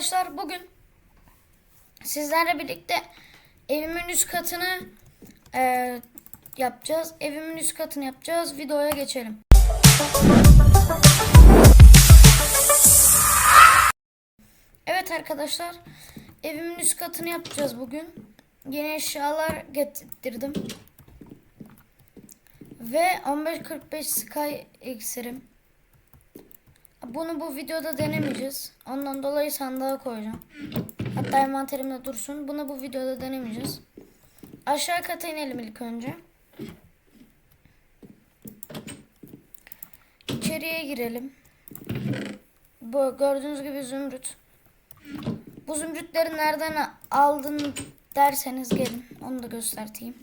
arkadaşlar bugün sizlerle birlikte evimin üst katını eee, yapacağız. Evimin üst katını yapacağız. Videoya geçelim. Evet arkadaşlar evimin üst katını yapacağız bugün. Yeni eşyalar getirdim. Ve 1545 Sky iksirim. Bunu bu videoda denemeyeceğiz. Ondan dolayı sandığa koyacağım. Hatta envanterimde dursun. Bunu bu videoda denemeyeceğiz. Aşağı kata inelim ilk önce. İçeriye girelim. Bu gördüğünüz gibi zümrüt. Bu zümrütleri nereden aldın derseniz gelin. Onu da göstereyim.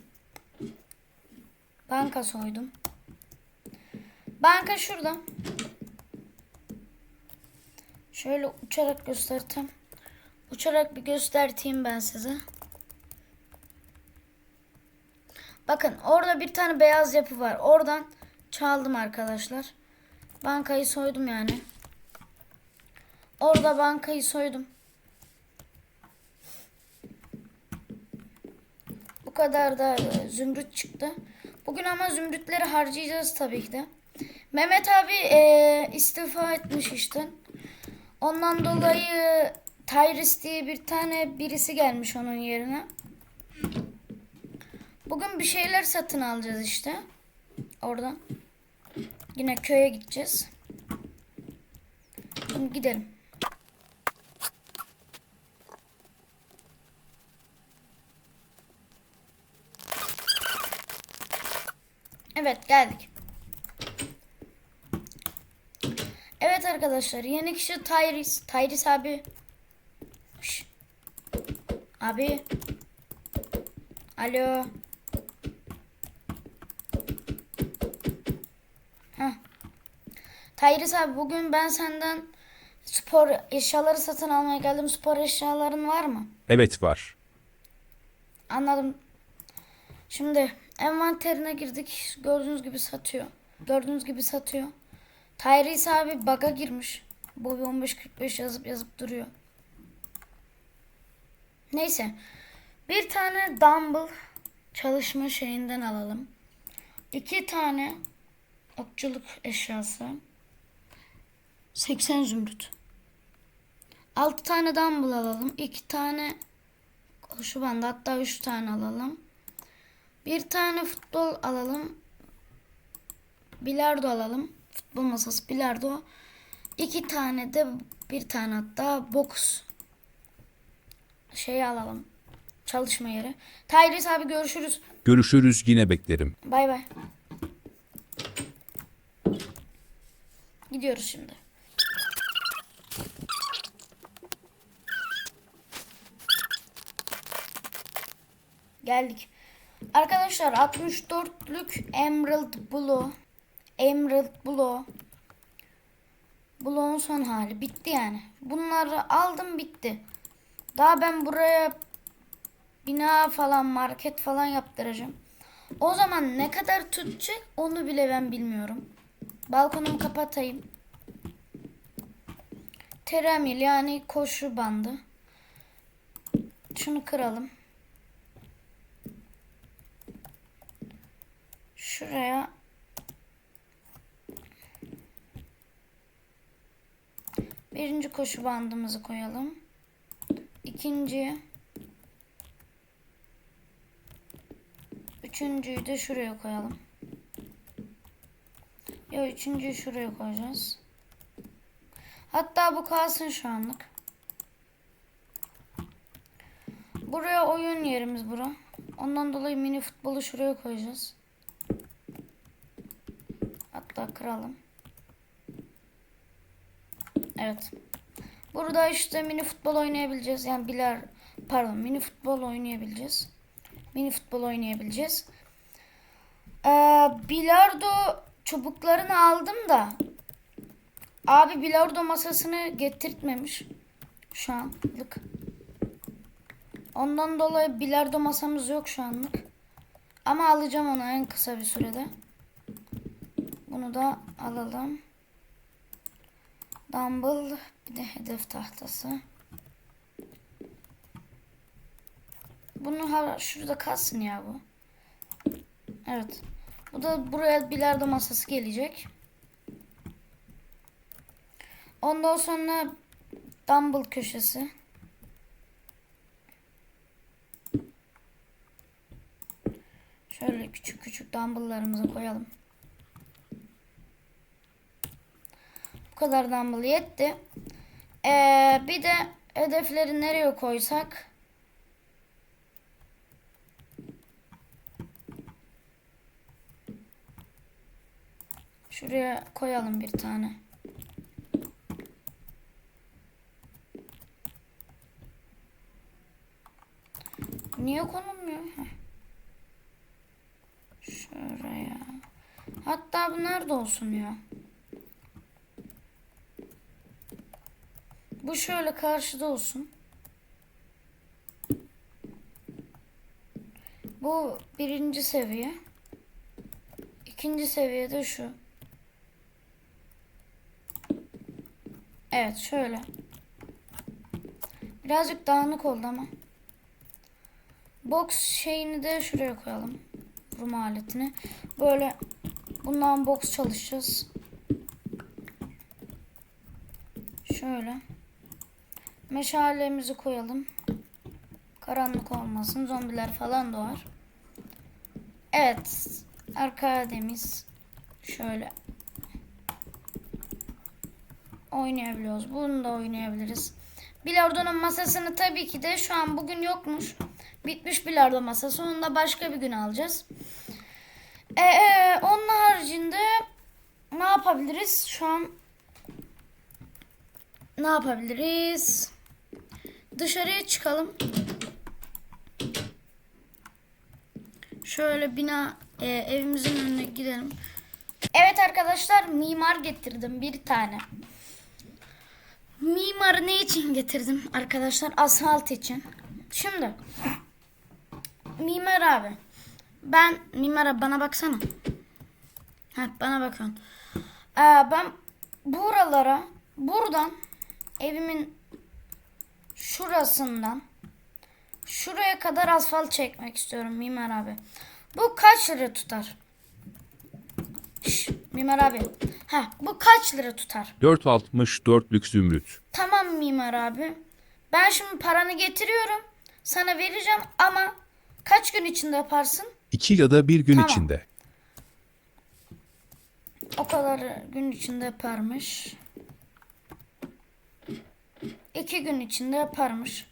Banka soydum. Banka şurada. Şöyle uçarak göstereyim. Uçarak bir göstereyim ben size. Bakın orada bir tane beyaz yapı var. Oradan çaldım arkadaşlar. Bankayı soydum yani. Orada bankayı soydum. Bu kadar da e, zümrüt çıktı. Bugün ama zümrütleri harcayacağız tabii ki de. Mehmet abi e, istifa etmiş işte. Ondan dolayı Tyrus diye bir tane birisi gelmiş onun yerine. Bugün bir şeyler satın alacağız işte. Oradan. Yine köye gideceğiz. Şimdi gidelim. Evet geldik. Evet arkadaşlar yeni kişi Tyrese. Tyrese abi. Şş. Abi. Alo. Heh. Tyrese abi bugün ben senden spor eşyaları satın almaya geldim. Spor eşyaların var mı? Evet var. Anladım. Şimdi envanterine girdik. Gördüğünüz gibi satıyor. Gördüğünüz gibi satıyor. Tyrese abi bug'a girmiş. Bobby 1545 yazıp yazıp duruyor. Neyse. Bir tane dumbbell çalışma şeyinden alalım. İki tane okçuluk eşyası. 80 zümrüt. 6 tane dumbbell alalım. 2 tane koşu bandı hatta 3 tane alalım. Bir tane futbol alalım. Bilardo alalım. Futbol masası bilardo. İki tane de bir tane hatta boks şeyi alalım. Çalışma yeri. Tyrese abi görüşürüz. Görüşürüz yine beklerim. Bay bay. Gidiyoruz şimdi. Geldik. Arkadaşlar 64'lük Emerald Blue. Emerald Blue. Blue'un son hali. Bitti yani. Bunları aldım bitti. Daha ben buraya bina falan market falan yaptıracağım. O zaman ne kadar tutacak onu bile ben bilmiyorum. Balkonumu kapatayım. Teramil yani koşu bandı. Şunu kıralım. Şuraya birinci koşu bandımızı koyalım. İkinci Üçüncüyü de şuraya koyalım. Ya üçüncüyü şuraya koyacağız. Hatta bu kalsın şu anlık. Buraya oyun yerimiz bura. Ondan dolayı mini futbolu şuraya koyacağız. Hatta kıralım. Evet. Burada işte mini futbol oynayabileceğiz. Yani biler pardon mini futbol oynayabileceğiz. Mini futbol oynayabileceğiz. Ee, bilardo çubuklarını aldım da abi bilardo masasını getirtmemiş şu anlık. Ondan dolayı bilardo masamız yok şu anlık. Ama alacağım onu en kısa bir sürede. Bunu da alalım. Dumble bir de hedef tahtası. Bunu hala şurada kalsın ya bu. Evet. Bu da buraya bilardo masası gelecek. Ondan sonra dumble köşesi. Şöyle küçük küçük dumbbell'larımızı koyalım. Bu kadar dumbbell yetti. Ee, bir de hedefleri nereye koysak? Şuraya koyalım bir tane. Niye konulmuyor? Şuraya. Hatta bu nerede olsun ya? Bu şöyle karşıda olsun. Bu birinci seviye. İkinci seviyede şu. Evet şöyle. Birazcık dağınık oldu ama. Box şeyini de şuraya koyalım. Rum aletini. Böyle bundan box çalışacağız. Şöyle. Meşalemizi koyalım. Karanlık olmasın. Zombiler falan doğar. Evet. Arka demiz. Şöyle. Oynayabiliyoruz. Bunu da oynayabiliriz. Bilardonun masasını tabii ki de şu an bugün yokmuş. Bitmiş bilardo masası. Onu da başka bir gün alacağız. Ee, onun haricinde ne yapabiliriz? Şu an ne yapabiliriz? Dışarıya çıkalım. Şöyle bina e, evimizin önüne gidelim. Evet arkadaşlar mimar getirdim bir tane. Mimarı ne için getirdim arkadaşlar? Asfalt için. Şimdi mimar abi. Ben mimar abi bana baksana. Ha bana bakın. Ee, ben buralara buradan evimin şurasından şuraya kadar asfalt çekmek istiyorum mimar abi. Bu kaç lira tutar? Şş, mimar abi. Ha bu kaç lira tutar? 464'lük zümrüt. Tamam mimar abi. Ben şimdi paranı getiriyorum. Sana vereceğim ama kaç gün içinde yaparsın? 2 ya da bir gün Tamam. içinde. O kadar gün içinde yaparmış. İki gün içinde yaparmış.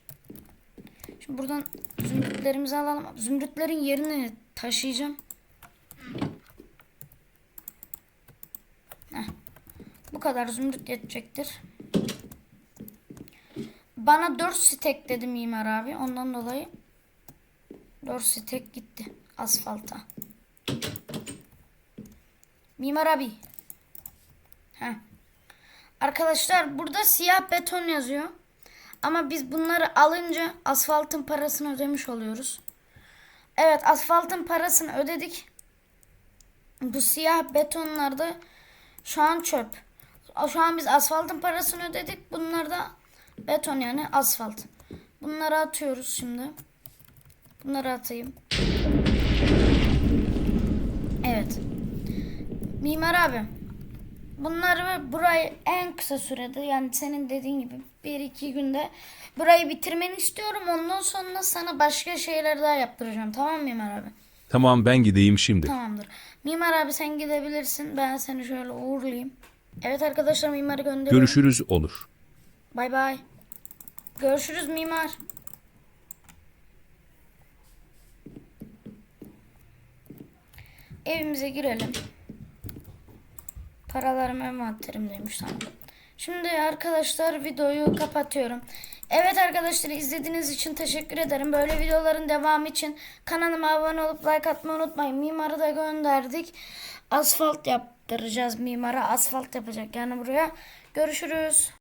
Şimdi buradan zümrütlerimizi alalım. Zümrütlerin yerini taşıyacağım. Heh. Bu kadar zümrüt yetecektir. Bana 4 stek dedi mimar abi. Ondan dolayı 4 stek gitti asfalta. Mimar abi. Heh. Arkadaşlar burada siyah beton yazıyor. Ama biz bunları alınca asfaltın parasını ödemiş oluyoruz. Evet asfaltın parasını ödedik. Bu siyah betonlar da şu an çöp. Şu an biz asfaltın parasını ödedik. Bunlar da beton yani asfalt. Bunları atıyoruz şimdi. Bunları atayım. Evet. Mimar abi. Bunları burayı en kısa sürede yani senin dediğin gibi bir iki günde burayı bitirmeni istiyorum. Ondan sonra sana başka şeyler daha yaptıracağım. Tamam mı Mimar abi? Tamam ben gideyim şimdi. Tamamdır. Mimar abi sen gidebilirsin. Ben seni şöyle uğurlayayım. Evet arkadaşlar mimarı gönderiyorum. Görüşürüz olur. Bay bay. Görüşürüz mimar. Evimize girelim. Paralarım envanterim demiş tamam. Şimdi arkadaşlar videoyu kapatıyorum. Evet arkadaşlar izlediğiniz için teşekkür ederim. Böyle videoların devamı için kanalıma abone olup like atmayı unutmayın. Mimarı da gönderdik. Asfalt yaptıracağız mimara. Asfalt yapacak yani buraya. Görüşürüz.